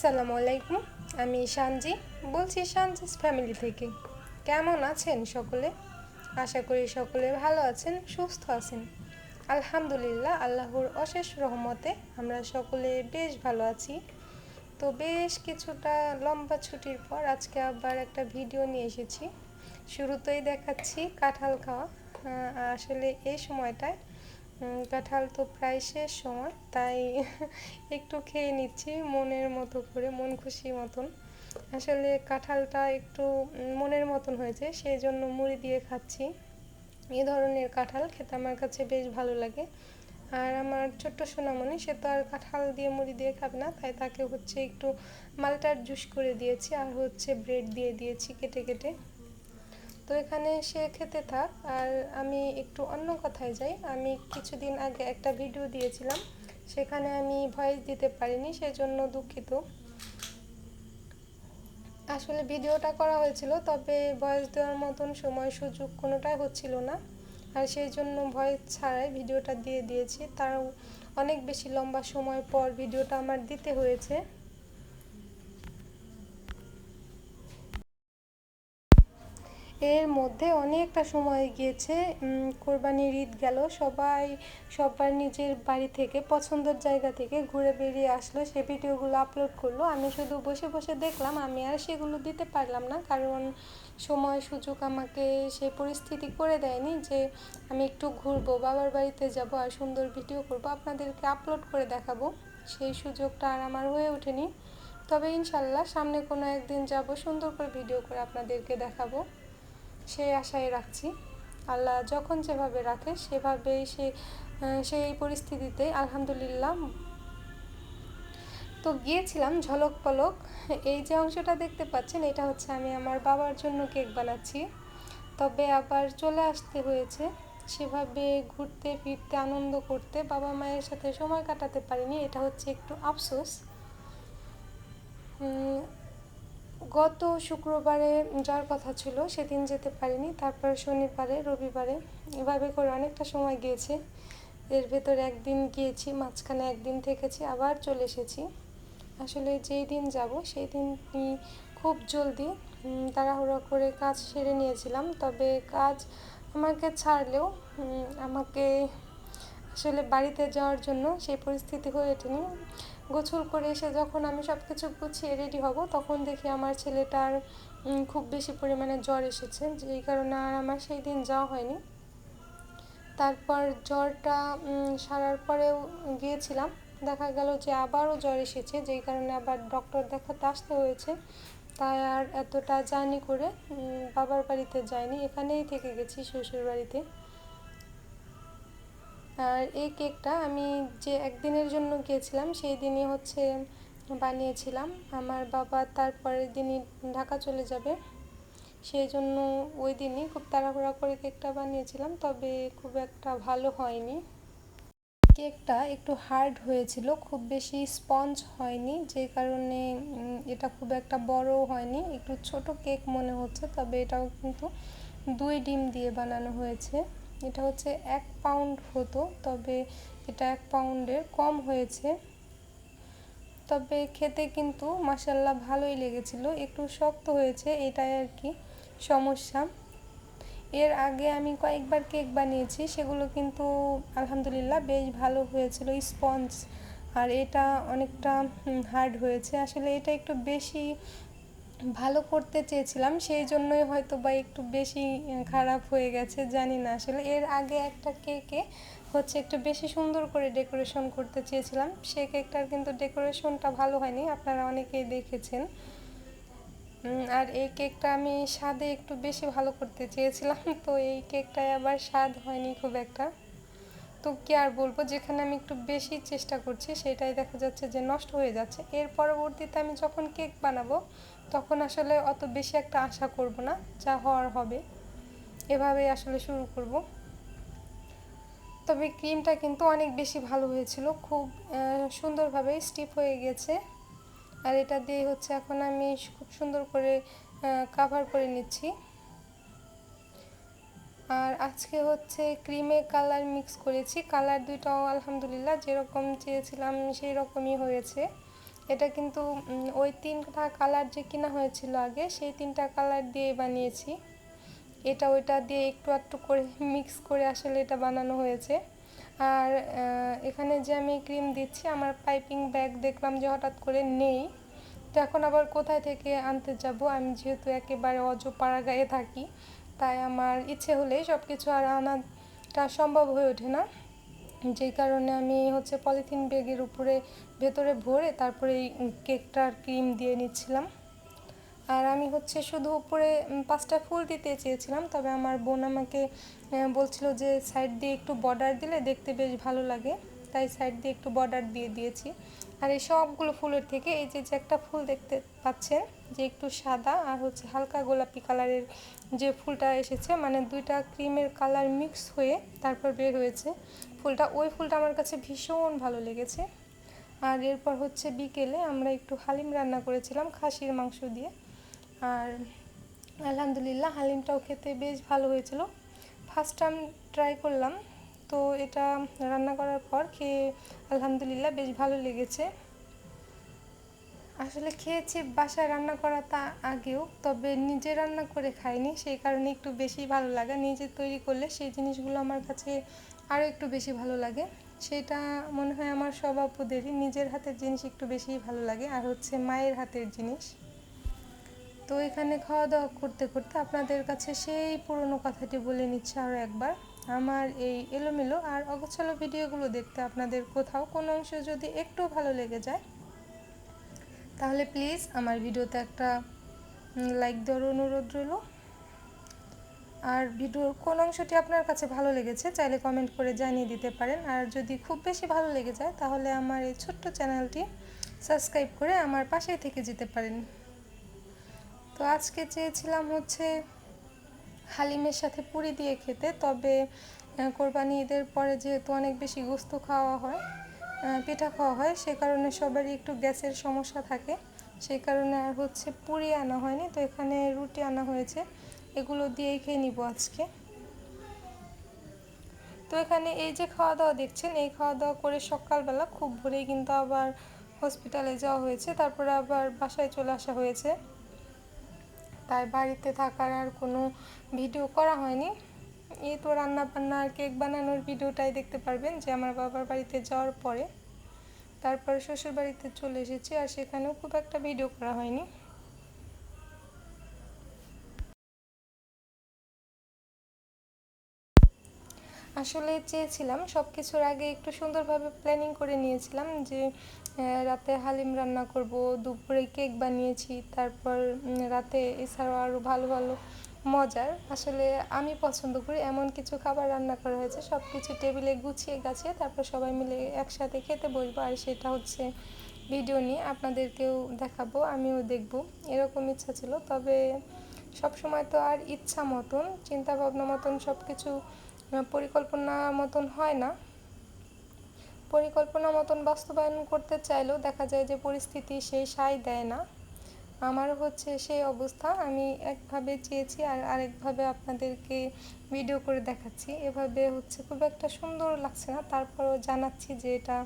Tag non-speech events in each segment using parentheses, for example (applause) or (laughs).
আসসালামু আলাইকুম, আমি সানজি। বলছি সানজিস ফ্যামিলি থেকে। কেমন আছেন সকলে? আশা করি সকলে ভালো আছেন, সুস্থ আছেন। আলহামদুলিল্লাহ, আল্লাহর অশেষ রহমতে আমরা সকলে বেশ ভালো আছি। তো বেশ কিছুটা লম্বা ছুটির পর আজকে আবার একটা ভিডিও নিয়ে এসেছি। শুরুতেই দেখাচ্ছি কাঁঠাল খাওয়া। আসলে এই সময়টায় কাঁঠাল তো প্রায় শেষ সময়, তাই (laughs) একটু খেয়ে নিচ্ছি, মনের মতো করে, মন খুশি মতন। আসলে কাঁঠালটা একটু মনের মতন হয়েছে সেই জন্য মুড়ি দিয়ে খাচ্ছি। এই ধরনের কাঁঠাল খেতে আমার কাছে বেশ ভালো লাগে। আর আমার ছোট্ট সোনামণি, সে তো আর কাঁঠাল দিয়ে মুড়ি দিয়ে খাবে না, তাই তাকে হচ্ছে একটু মালটার জুস করে দিয়েছি, আর হচ্ছে ব্রেড দিয়ে দিয়েছি কেটে কেটে। তো এখানে সে খেতে থাক। আর আমি একটু অন্য কথায় যাই। আমি কিছুদিন আগে একটা ভিডিও দিয়েছিলাম। সেখানে আমি ভয়েস দিতে পারিনি, সেজন্য দুঃখিত। আসলে ভিডিওটা করা হয়েছিল, তবে ভয়েস দেওয়ার মতন সময় সুযোগ কোনোটাই হচ্ছিল না। আর সেই জন্য ভয়েস ছাড়াই ভিডিওটা দিয়ে দিয়েছি। তার অনেক বেশি লম্বা সময় পর ভিডিওটা আমার দিতে হয়েছে। এর মধ্যে অনেকটা সময় গিয়েছে কোরবানির ঈদ গেল, সবাই সবার নিজের বাড়ি থেকে, পছন্দের জায়গা থেকে ঘুরে বেরিয়ে আসলো, সে ভিডিওগুলো আপলোড করল। আমি শুধু বসে বসে দেখলাম, আমি আর সেগুলো দিতে পারলাম না, কারণ সময় সুযোগ আমাকে সে পরিস্থিতি করে দেয়নি যে আমি একটু ঘুরবো, বাবার বাড়িতে যাব আর সুন্দর ভিডিও করব, আপনাদেরকে আপলোড করে দেখাবো। সেই সুযোগটা আর আমার হয়ে ওঠেনি। তবে ইনশাল্লাহ সামনে কোনো একদিন যাব, সুন্দর করে ভিডিও করে আপনাদেরকে দেখাবো। সেই আশায় রাখছি। আল্লাহ যখন যেভাবে রাখে সেভাবেই সে সেই পরিস্থিতিতে আলহামদুলিল্লাহ। তো গিয়েছিলাম ঝলক পলক। এই যে অংশটা দেখতে পাচ্ছেন, এটা হচ্ছে আমি আমার বাবার জন্য কেক বানাচ্ছি। তবে আবার চলে আসতে হয়েছে। সেভাবে ঘুরতে, ফিরতে, আনন্দ করতে বাবা মায়ের সাথে সময় কাটাতে পারিনি। এটা হচ্ছে একটু আফসোস। গত শুক্রবারে যাওয়ার কথা ছিল, সেদিন যেতে পারিনি। তারপর শনিবারে, রবিবারে এভাবে করে অনেকটা সময় গিয়েছে। এর ভেতরে একদিন গিয়েছি, মাঝখানে একদিন থেকেছি, আবার চলে এসেছি। আসলে যেই দিন যাব, সেই দিন খুব জলদি তাড়াহুড়ো করে কাজ সেরে নিয়েছিলাম। তবে কাজ আমাকে ছাড়লেও আমাকে আসলে বাড়িতে যাওয়ার জন্য সেই পরিস্থিতি হয়ে ওঠেনি। গোছল করে এসে যখন আমি সব কিছু গুছিয়ে রেডি হব, তখন দেখি আমার ছেলেটার খুব বেশি পরিমাণে জ্বর এসেছে, যেই কারণে আর আমার সেই দিন যাওয়া হয়নি। তারপর জ্বরটা সারার পরেও গিয়েছিলাম। দেখা গেল যে আবারও জ্বর এসেছে, যেই কারণে আবার ডক্টর দেখাতে আসতে হয়েছে। তাই আর এতটা জার্নি করে বাবার বাড়িতে যাইনি, এখানেই থেকে গেছি শ্বশুর বাড়িতে আর এই কেকটা আমি যে একদিনের জন্য গিয়েছিলাম, সেই দিনই হচ্ছে বানিয়েছিলাম। আমার বাবা তারপরের দিনই ঢাকা চলে যাবে। সেই জন্য ওই দিনই খুব তাড়াহুড়া করে কেকটা বানিয়েছিলাম, তবে খুব একটা ভালো হয়নি। কেকটা একটু হার্ড হয়েছিল, খুব বেশি স্পঞ্জ হয়নি, যে কারণে এটা খুব একটা বড় হয়নি। একটু ছোট কেক মনে হচ্ছে, তবে এটাও কিন্তু দুই ডিম দিয়ে বানানো হয়েছে। এটা হচ্ছে এক পাউন্ড হতো, তবে এটা এক পাউন্ডের কম হয়েছে। তবে খেতে কিন্তু মাসাল্লাহ ভালোই লেগেছিল, একটু শক্ত হয়েছে, এটাই আর কি সমস্যা। এর আগে আমি কয়েকবার কেক বানিয়েছি, সেগুলো কিন্তু আলহামদুলিল্লাহ বেশ ভালো হয়েছিল স্পঞ্জ আর এটা অনেকটা হার্ড হয়েছে। আসলে এটা একটু বেশি ভালো করতে চেয়েছিলাম, সেই জন্যই হয়তো বা একটু বেশি খারাপ হয়ে গেছে, জানি না আসলে। এর আগে একটা কেকে হচ্ছে একটু বেশি সুন্দর করে ডেকোরেশন করতে চেয়েছিলাম সেই কেকটার কিন্তু ডেকোরেশনটা ভালো হয়নি, আপনারা অনেকেই দেখেছেন। আর এই কেকটা আমি স্বাদে একটু বেশি ভালো করতে চেয়েছিলাম, (laughs) তো এই কেকটায় আবার স্বাদ হয়নি খুব একটা। তো কি আর বলব, যেখানে আমি একটু বেশি চেষ্টা করছি, সেটাই দেখা যাচ্ছে যে নষ্ট হয়ে যাচ্ছে। এর পরবর্তীতে আমি যখন কেক বানাবো তখন আসলে অত বেশি একটা আশা করব না, যা হওয়ার হবে। এভাবেই আসলে শুরু করব। তবে ক্রিমটা কিন্তু অনেক বেশি ভালো হয়েছিল, খুব সুন্দরভাবে স্টিপ হয়ে গেছে। আর এটা দিয়ে হচ্ছে এখন আমি খুব সুন্দর করে কাভার করে নিচ্ছি। আর আজকে হচ্ছে ক্রিমে কালার মিক্স করেছি। কালার দুইটাও আলহামদুলিল্লাহ যেরকম চেয়েছিলাম সেই রকমই হয়েছে। এটা কিন্তু ওই তিনটা কালার যে কিনা হয়েছিল আগে, সেই তিনটা কালার দিয়ে বানিয়েছি। এটা ওইটা দিয়ে একটু একটু করে মিক্স করে আসলে এটা বানানো হয়েছে। আর এখানে যে আমি ক্রিম দিচ্ছি, আমার পাইপিং ব্যাগ দেখলাম যে হঠাৎ করে নেই। তো এখন আবার কোথায় থেকে আনতে যাব? আমি যেহেতু একেবারে অজপাড়া গায়ে থাকি, তাই আমার ইচ্ছে হলেই সব কিছু আর আনাটা সম্ভব হয়ে ওঠে না। যেই কারণে আমি হচ্ছে পলিথিন ব্যাগের উপরে ভেতরে ভরে তারপরে এই কেকটার ক্রিম দিয়ে নিচ্ছিলাম। আর আমি হচ্ছে শুধু উপরে পাঁচটা ফুল দিতে চেয়েছিলাম, তবে আমার বোন আমাকে বলছিল যে সাইড দিয়ে একটু বর্ডার দিলে দেখতে বেশ ভালো লাগে, তাই সাইড দিয়ে একটু বর্ডার দিয়ে দিয়েছি। আর এই সবগুলো ফুলের থেকে এই যে যে একটা ফুল দেখতে পাচ্ছেন, যে একটু সাদা আর হচ্ছে হালকা গোলাপি কালারের যে ফুলটা এসেছে মানে দুইটা ক্রিমের কালার মিক্স হয়ে তারপর বের হয়েছে। ফুলটা, ওই ফুলটা আমার কাছে ভীষণ ভালো লেগেছে। আর এরপর হচ্ছে বিকেলে আমরা একটু হালিম রান্না করেছিলাম খাসির মাংস দিয়ে। আর আলহামদুলিল্লাহ হালিমটাও খেতে বেশ ভালো হয়েছিল। ফার্স্ট টাইম ট্রাই করলাম। তো এটা রান্না করার পর খেয়ে আলহামদুলিল্লাহ বেশ ভালো লেগেছে। আসলে খেয়েছি, বাসায় রান্না করা তা আগেও, তবে নিজে রান্না করে খাইনি, সেই কারণে একটু বেশি ভালো লাগে। নিজে তৈরি করলে সেই জিনিসগুলো আমার কাছে আরও একটু বেশি ভালো লাগে। সেটা মনে হয় আমার সব আপুদেরই, নিজের হাতের জিনিস একটু বেশিই ভালো লাগে, আর হচ্ছে মায়ের হাতের জিনিস। তো এখানে খাওয়া দাওয়া করতে করতে আপনাদের কাছে সেই পুরনো কথাটি বলে নিচ্ছে আরও একবার। আমার এই এলোমেলো আর অগোছালো ভিডিওগুলো দেখতে আপনাদের কোথাও কোনো অংশ যদি একটু ভালো লেগে যায় তাহলে প্লিজ আমার ভিডিওতে একটা লাইক দেওয়ার অনুরোধ রইল। আর ভিডিওর কোন অংশটি আপনার কাছে ভালো লেগেছে চাইলে কমেন্ট করে জানিয়ে দিতে পারেন। আর যদি খুব বেশি ভালো লেগে যায় তাহলে আমার এই ছোট্ট চ্যানেলটি সাবস্ক্রাইব করে আমার পাশেই থেকে যেতে পারেন। তো আজকে চেয়েছিলাম হচ্ছে হালিমের সাথে পুরি দিয়ে খেতে, তবে কোরবানি ঈদের পরে যেহেতু অনেক বেশি গোস্ত খাওয়া হয় পিঠা খাওয়া হয়। সে কারণে সবারই একটু গ্যাসের সমস্যা থাকে। সেই কারণে আর হচ্ছে পুরি আনা হয়নি। তো এখানে রুটি আনা হয়েছে। এগুলো দিয়েই খেয়ে নিব আজকে। তো এখানে এই যে খাওয়া দাওয়া দেখছেন, এই খাওয়া দাওয়া করে সকালবেলা খুব ভোরেই কিন্তু আবার হসপিটালে যাওয়া হয়েছে। তারপরে আবার বাসায় চলে আসা হয়েছে। তাই বাড়িতে থাকার আর কোনো ভিডিও করা হয়নি। এই তো রান্না বান্না কেক বানানোর ভিডিওটাই দেখতে পারবেন যে আমার বাবার বাড়িতে যাওয়ার পরে তারপর শ্বশুর বাড়িতে চলে এসেছি আর সেখানেও খুব একটা ভিডিও করা হয়নি। আসলে চেয়েছিলাম সব কিছুর আগে একটু সুন্দরভাবে প্ল্যানিং করে নিয়েছিলাম যে রাতে হালিম রান্না করব, দুপুরে কেক বানিয়েছি, তারপর রাতে এছাড়াও আরও ভালো ভালো মজার। আসলে আমি পছন্দ করি এমন কিছু খাবার রান্না করা হয়েছে সব কিছু টেবিলে গুছিয়ে গাছিয়ে তারপর সবাই মিলে একসাথে খেতে বসবো আর সেটা হচ্ছে ভিডিও নিয়ে আপনাদেরকেও দেখাবো, আমিও দেখব। এরকম ইচ্ছা ছিল, তবে সব সময় তো আর ইচ্ছা মতন চিন্তা ভাবনা মতন সব কিছু পরিকল্পনা মতন হয় না। পরিকল্পনা মতন বাস্তবায়ন করতে চাইলেও দেখা যায় যে পরিস্থিতি সেই সায় দেয় না। আমারও হচ্ছে সেই অবস্থা। আমি একভাবে চেয়েছি আর আরেকভাবে আপনাদেরকে ভিডিও করে দেখাচ্ছি। এভাবে হচ্ছে খুব একটা সুন্দর লাগছে না। তারপরেও জানাচ্ছি যে এটা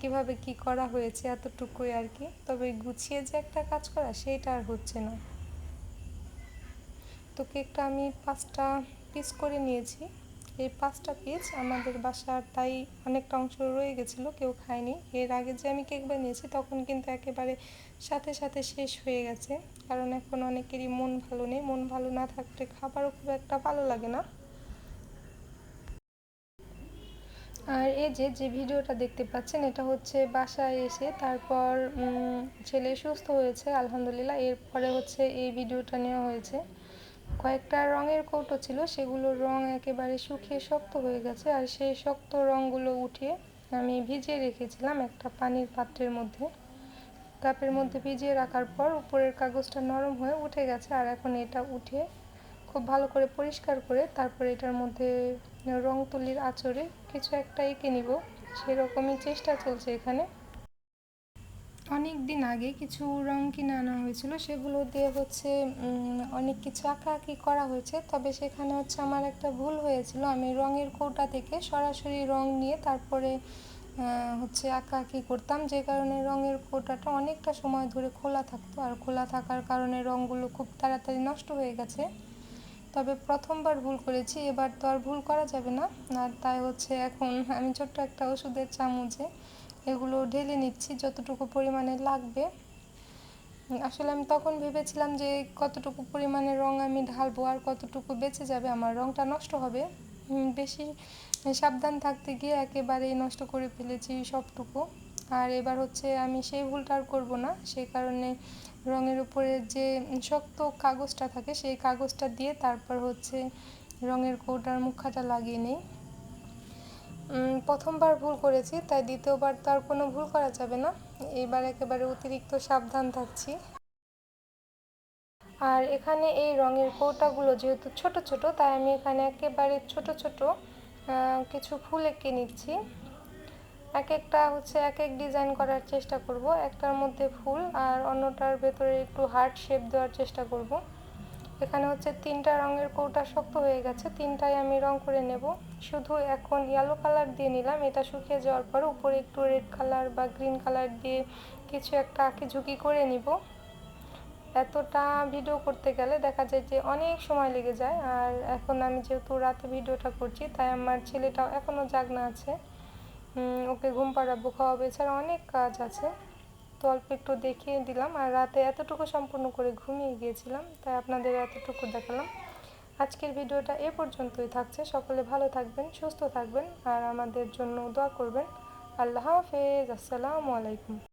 কীভাবে কি করা হয়েছে এতটুকুই আর কি। তবে গুছিয়ে যে একটা কাজ করা সেইটা আর হচ্ছে না। তো কেকটা আমি পাঁচটা পিস করে নিয়েছি। এই পাঁচটা পিস আমাদের বাসার তাই অনেকটা অংশ রয়ে গেছিল, কেউ খায়নি। এর আগে যে আমি কেক বানিয়েছি তখন কিন্তু একেবারে সাথে সাথে শেষ হয়ে গেছে, কারণ এখন অনেকেরই মন ভালো নেই। মন ভালো না থাকলে খাবারও খুব একটা ভালো লাগে না। আর এই যে যে ভিডিওটা দেখতে পাচ্ছেন, এটা হচ্ছে বাসায় এসে তারপর ছেলে সুস্থ হয়েছে, আলহামদুলিল্লাহ। এরপরে হচ্ছে এই ভিডিওটা নেওয়া হয়েছে। কয়েকটা রঙের কৌটো ছিল সেগুলোর রং একেবারে শুকিয়ে শক্ত হয়ে গেছে, আর সেই শক্ত রঙগুলো উঠিয়ে আমি ভিজিয়ে রেখেছিলাম একটা পানির পাত্রের মধ্যে। কাপের মধ্যে ভিজিয়ে রাখার পর উপরের কাগজটা নরম হয়ে উঠে গেছে, আর এখন এটা উঠে খুব ভালো করে পরিষ্কার করে তারপরে এটার মধ্যে রং তুলির আঁচড়ে কিছু একটা এঁকে নিব। সেরকমই চেষ্টা চলছে এখানে। অনেক দিন আগে কিছু রং কিনে আনা হয়েছিল, সেগুলো দিয়ে হচ্ছে অনেক কিছু আঁকা আঁকাআঁকি করা হয়েছে। তবে সেখানে হচ্ছে আমার একটা ভুল হয়েছিল। আমি রঙের কৌটা থেকে সরাসরি রং নিয়ে তারপরে হচ্ছে আঁকা আঁকি করতাম। যে কারণে রঙের কৌটাটা অনেকটা সময় ধরে খোলা থাকতো। আর খোলা থাকার কারণে রঙগুলো খুব তাড়াতাড়ি নষ্ট হয়ে গেছে। তবে প্রথমবার ভুল করেছি, এবার তো আর ভুল করা যাবে না। আর তাই হচ্ছে এখন আমি ছোট্ট একটা ওষুধের চামচে এগুলো ঢেলে নিচ্ছি যতটুকু পরিমাণে লাগবে। আসলে আমি তখন ভেবেছিলাম যে কতটুকু পরিমাণে রং আমি ঢালবো আর কতটুকু বেঁচে যাবে, আমার রংটা নষ্ট হবে। বেশি সাবধান থাকতে গিয়ে একেবারেই নষ্ট করে ফেলেছি সবটুকু। আর এবার হচ্ছে আমি সেই ভুলটা আর করব না সেই কারণে রঙের উপরে যে শক্ত কাগজটা থাকে, সেই কাগজটা দিয়ে তারপর হচ্ছে রঙের কৌটার মুখাটা লাগিয়ে নিই। প্রথমবার ভুল করেছি, তাই দ্বিতীয়বার তো আর কোনো ভুল করা যাবে না। এবার একেবারে অতিরিক্ত সাবধান থাকছি। আর এখানে এই রঙের কৌটাগুলো যেহেতু ছোট ছোট, তাই আমি এখানে একেবারে ছোট ছোট কিছু ফুল এঁকে নিচ্ছি। এক একটা হচ্ছে এক এক ডিজাইন করার চেষ্টা করব, একটার মধ্যে ফুল আর অন্যটার ভেতরে একটু হার্ট শেপ দেওয়ার চেষ্টা করব। এখানে হচ্ছে তিনটা রঙের কৌটা শক্ত হয়ে গেছে, তিনটাই আমি রং করে নেব। শুধু এখন ইয়েলো কালার দিয়ে নিলাম, এটা শুকিয়ে যাওয়ার পর উপরে একটু রেড কালার বা গ্রিন কালার দিয়ে কিছু একটা আঁকি ঝুঁকি করে নিব। এতটা ভিডিও করতে গেলে দেখা যায় যে অনেক সময় লেগে যায়, আর এখন আমি যেহেতু রাতে ভিডিওটা করছি, তাই আমার ছেলেটাও এখনও জাগনা আছে। ওকে ঘুম পাড়াবো, খাওয়াবো, এছাড়া অনেক কাজ আছে। তো অল্প একটু দেখিয়ে দিলাম আর রাতে এতটুকু সম্পূর্ণ করে ঘুমিয়ে গিয়েছিলাম, তাই আপনাদের এতটুকু দেখালাম। আজকের ভিডিওটা এ পর্যন্তই থাকছে, সকলে ভালো থাকবেন, সুস্থ থাকবেন আর আমাদের জন্য দোয়া করবেন। আল্লাহ হাফেজ, আসসালামু আলাইকুম।